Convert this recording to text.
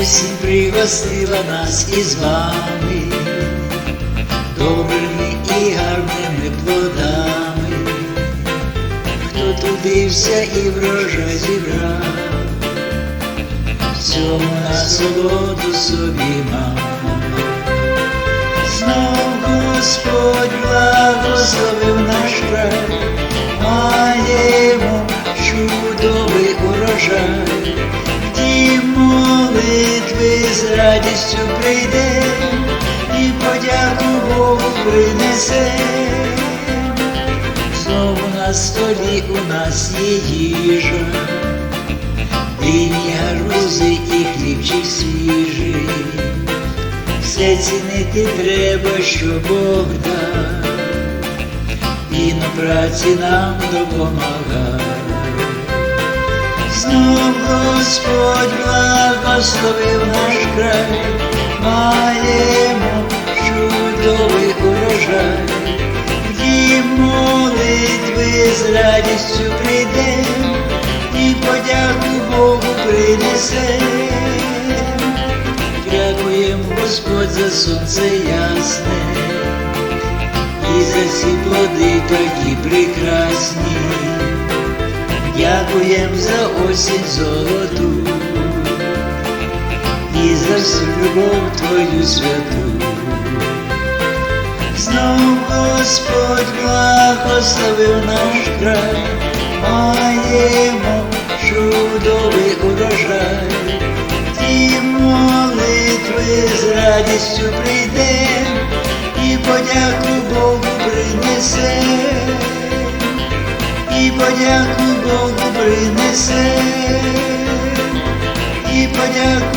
осінь пригостила нас із вами, добрими і гарними плодами, хто трудився і врожай зібрав, в цьому насолоду собі мав. Знов Господь благословив наш край, маємо чудовий урожай, з радістю прийде і подяку Богу принесе. Знову на столі у нас є їжа, дині гарбузи і хлібчик свіжий. Все цінити треба, що Бог дав, і на праці нам допомагає. Знов Господь благословив наш край, маємо чудовий урожай, і молитви з радістю прийдем, і подяку Богу принесем. Дякуєм, Господь, за сонце ясне, і за ці плоди такі прекрасні. Дякуєм за осінь золоту і за всю любов Твою святу. Знов Господь благословив наш край, маємо чудовий урожай, ті молитви з радістю прийдем і подяку Богу принесем, і подяку Богу принесем, і подяку